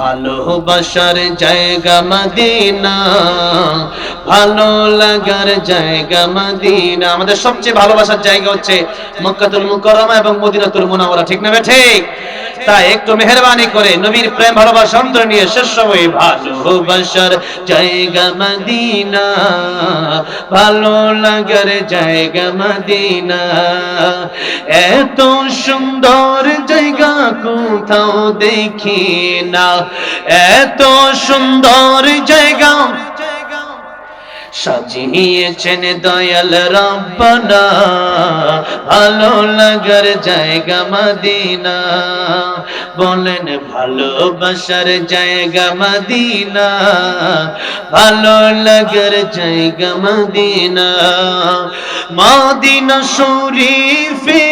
ভালোবাসার জায়গা মদিনা, ভালো লাগার জায়গা মদিনা। আমাদের সবচেয়ে ভালোবাসার জায়গা হচ্ছে মক্কাতুল মুকাররমা এবং মদিনাতুল মুনাওয়ারা। ঠিক না ঠিক? তাই একটু মেহরবানি করে নবীর প্রেম, ভালোবাসা অন্তর নিয়ে শেষ সময় ভালোবাসার জায়গা মদিনা। ভালো লাগার জায়গা মদিনা। এত সুন্দর জায়গা কোথাও দেখি না। এত সুন্দর জায়গা সাজিয়েছেন দয়াল রব্বানা। ভালো লাগার জায়গা মদিনা। বলেন, ভালোবাসার জায়গা মদিনা। ভালো লাগার জায়গা মদিনা। মদিনা শরীফে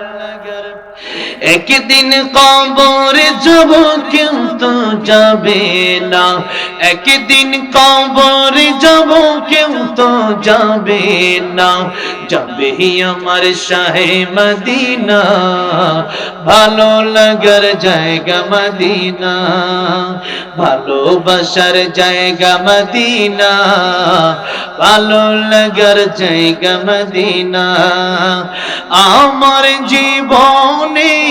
একদিন কবরে যাব কিন্তু যাবে না। একদিন কবরে যাব কেউ তো যাবে না। যাবে আমার শাহে মদিনা। ভালো লাগার জায়গা মদিনা। ভালোবাসার জায়গা মদিনা। ভালো লাগার জায়গা মদিনা। আমার জীবনে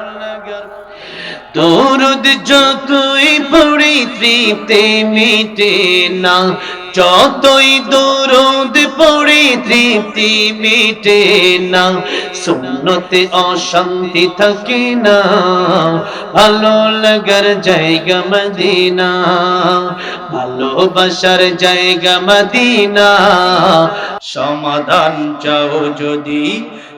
দরুদ যতই পড়ি তৃপ্তি মিটে না, যতই দরুদ পড়ি তৃপ্তি মিটে না, সুন্নতে অশান্তি থাকে না, ভালো লাগার জায়গা মদিনা, ভালোবাসার জায়গা মদিনা। সমাধান চাও যদি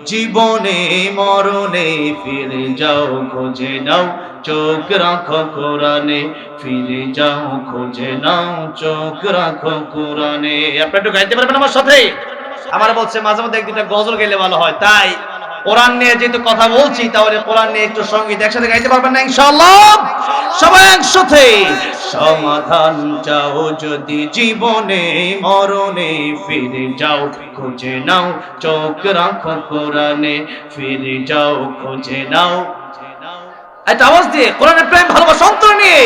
জীবনে মরণে ফিরে যাও, খোঁজে নাও, চোখ রাখো কোরআনে। ফিরে যাও, খোঁজে নাও, চোখ রাখো কোরআনে। আপনি একটু গাইতে পারবেন আমার সাথে? আমার বলছে, মাঝে মধ্যে এক দুটা গজল গেলে ভালো হয়, তাই? কোরআন নিয়ে যেহেতু কথা বলছি, তাহলে কোরআন নিয়ে একটু সংগীত একসাথে গাইতে পারবেন না ইনশাআল্লাহ? সবাই একসাথে। সমাধান চাও যদি জীবনে, মরণে ফিরে যাও, খুঁজে নাও, চোখ রাখো কোরআনে, ফিরে যাও, খুঁজে নাও। একটা আওয়াজ দিয়ে কোরআনের প্রেম, ভালোবাসা, অন্তর নিয়ে।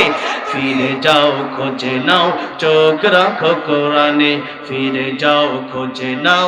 ফিরে যাও, খোঁজে নাও, চোখ রাখো কোরআনে, ফিরে যাও, খোঁজে নাও।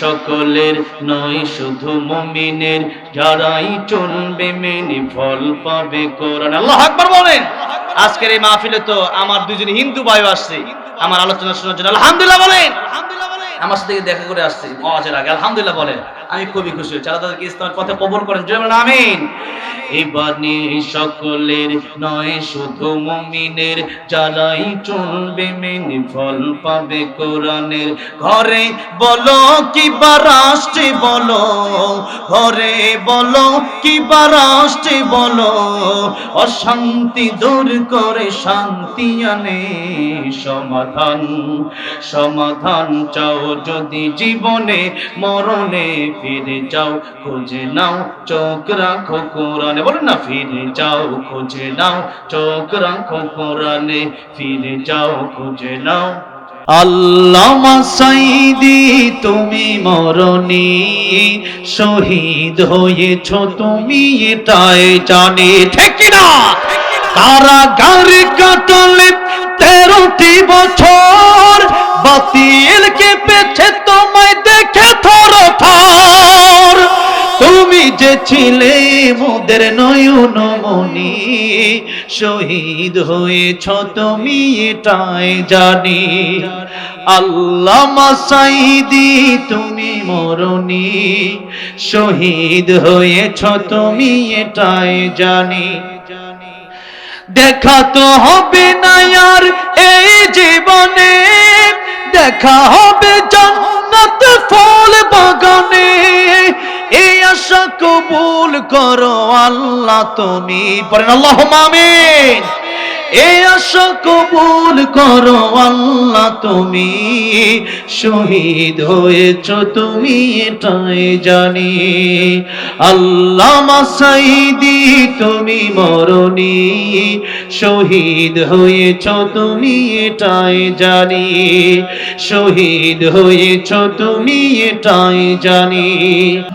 সকলের নয়, শুধু যারাই চলবে মেনে ফল পাবে কোরআন। আল্লাহ আকবার বলেন। আজকের এই মাহফিলে তো আমার দুজন হিন্দু ভাই আসছে। আমার আলোচনা শোনার জন্য আলহামদুলিল্লাহ বলেন। আমার সাথে দেখা করে আসছে। আগে আলহামদুলিল্লাহ বলেন। আমি খুবই খুশি হচ্ছি আল্লাহ তাদেরকে ইসলামের পথে কবর করেন। জয় আমিন। এবারে সকলের নয়, শুধু মুমিনের যারাই চলবে, মেনে ফল পাবে কোরআনের। ঘরে বলো কি রাষ্ট্রে বলো, ঘরে বলো কি রাষ্ট্রে বলো, অশান্তি দূর করে শান্তি আনে সমাধান। সমাধান চাও যদি জীবনে, মরণে ফিরে যাও, খুঁজে নাও, চোখ রাখো কোরআনে বলুন না, ফিরে যাও, খুঁজে নাও, চোখ রাখো কোরআনে, ফিরে যাও, খুঁজে নাও। আল্লামা সাইদি, তুমি শহীদ হয়েছ তুমি, এটাই জানে, ঠিক কারাগারে কাটালে তেরোটি বছর, বাতিল কে পেছে তোমায় দেখে থর থর। তুমি যে ছিলে মোদের নয়ন মনি শহীদ হয়েছ তুমি এটাই জানি। আল্লাহ মাসাইদি তুমি মরণি, শহীদ হয়েছ তুমি এটাই জানি। দেখা তো হবে না আর এই জীবনে, দেখা হবে জান্নাত ফল বাগানে। এই আশা কবুল করো আল্লাহ তুমি। পড়েন আল্লাহ আমিন। আশা কবুল করো আল্লাহ, তুমি শহীদ হয়েছ, তুমি এটাই জানি। আল্লাহ মাসাইদি, তুমি মরণি, শহীদ হয়েছ, তুমি এটাই জানি। শহীদ হয়েছ, তুমি এটাই জানি।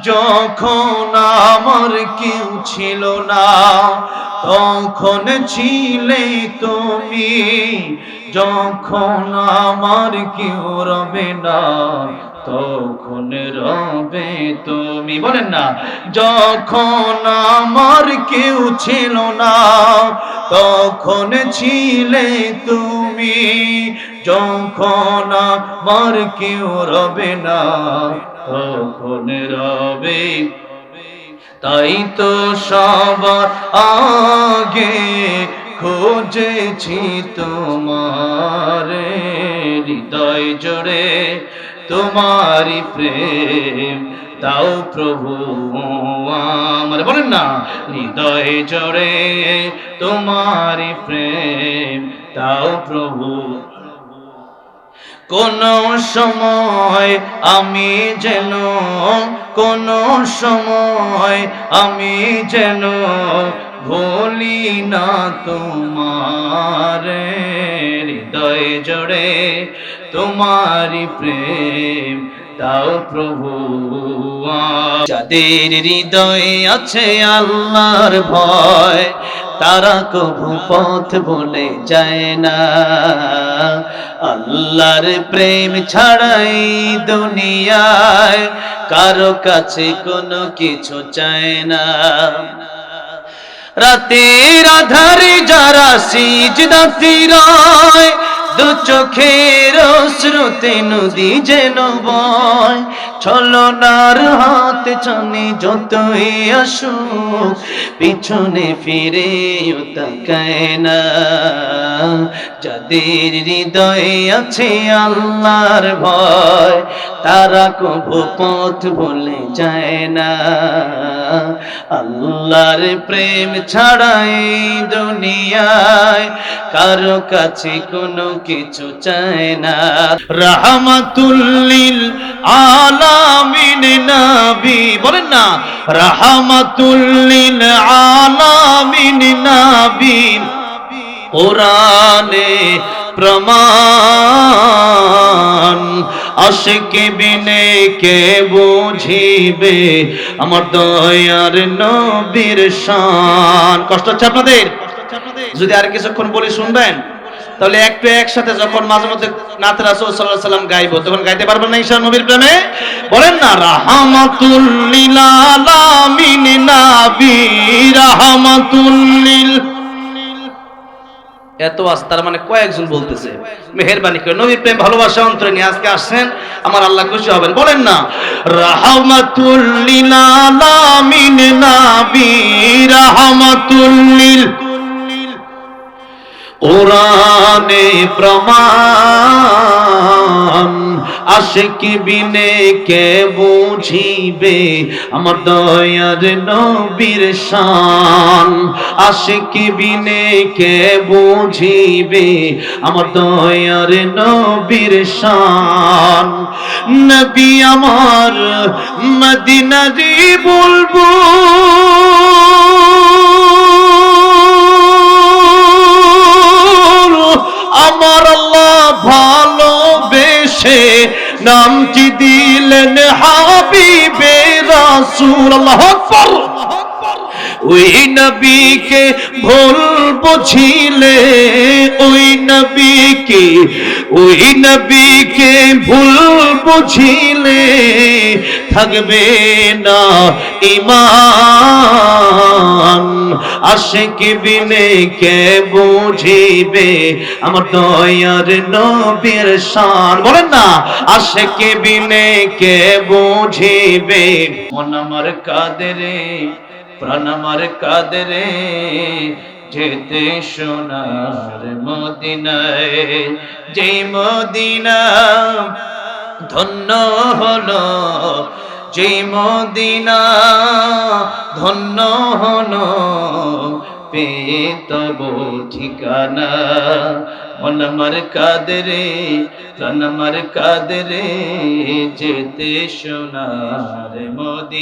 যখন আমার কেউ ছিল না তখন ছিলে তুমি, যখন আমার কেউ রবে না, তখন রবে তুমি। বলেন না, যখন আমার কেউ ছিল না, তখন ছিলে তুমি, যখন আমার কেউ রবে না, তখন রবে তাই তো সবার আগে খোঁজেছি তোমার হৃদয় জোড়ে। তোমারি প্রেম, তাও প্রভু আমার। বলেন না, হৃদয় জোড়ে তোমারি প্রেম, তাও প্রভু। কোন সময় আমি যেন কোন সময় আমি যেন ভুলি না তোমার হৃদয় জোড়ে তোমারি প্রেম দাও প্রভু যাদের হৃদয়ে আছে আল্লাহর ভয় তারা কভু পথ বলে যায় না। আল্লাহর প্রেম ছাড়াই দুনিয়ায় কারও কাছে কোনো কিছু চায় না। রাতের আধারে যারা সিজদাতি রয় দু চোখের শ্রুতে নদী যেন বয় ছলনার হাত চানে যতই আসুক পিছনে ফিরে তাকায় না। যাদের হৃদয়ে আছে আল্লাহর ভয় তারা কভু পথ বলে যায় না। আল্লাহর প্রেম ছাড়াই দুনিয়ায় কারও কাছে কোনো কিছু চায় না। রাহমাতুল্লিল আলামিন নবী, বলেন না, রাহমাতুল্লিল আলামিন নবী। কোরআনে প্রমাণ। আশিকে বিনে কে বুঝিবে? আমার দয়ার নবীর শান। কষ্ট হচ্ছে আপনাদের? যদি আর কিছুক্ষণ বলি শুনবেন, তাহলে একটু একসাথে যখন মাঝে মধ্যে নাথ রাসূল আলাইহি সাল্লাম গাইবো, তখন গাইতে পারবেন না ঈশা নবীর প্রেমে? বলেন না, রাহমাতুল লিল আলামিন নাবী, রাহমাতুল লিল এত আস তার মানে কয়েকজন বলতেছে, মেহরবানি করে নবীর প্রেম, ভালোবাসা অন্তরে নিয়ে আজকে আসছেন, আমার আল্লাহ খুশি হবেন। বলেন না, রাহমাতুল লিল আলামিন নাবী, রাহমাতুল লিল কোরআনে প্রমাণ আশিক বিনে কে বুঝিবে? আমার দয়ার নবীর শান। আশিক বিনে কে বুঝিবে? আমার দয়ার নবীর শান। নবী আমার মদিনারি বলব আমার আল্লাহ ভালোবেসে নামটি দিলেন হাবিবে রাসূল? আল্লাহু ওই নবীকে ভুল বুঝিলে ওই নবীকে ওই নবীকে ভুল বুঝিলে থাকবে না ইমান, আশেক বিনে কে বুঝিবে? আমার দয়ার নবীর শান। বলেন না, আশেক বিনে কে বুঝিবে? মন আমার কাদেরে প্রাণ আমার কাদেরে, যেতে সোনার মদিনায়। যে মদিনা ধন্য হলো যে মদিনা ধন্য হলো, পেয়ে তব ঠিকানা। মন আমার কাদরে, প্রাণ আমার কাদরে, যেতে সোনার মদিনা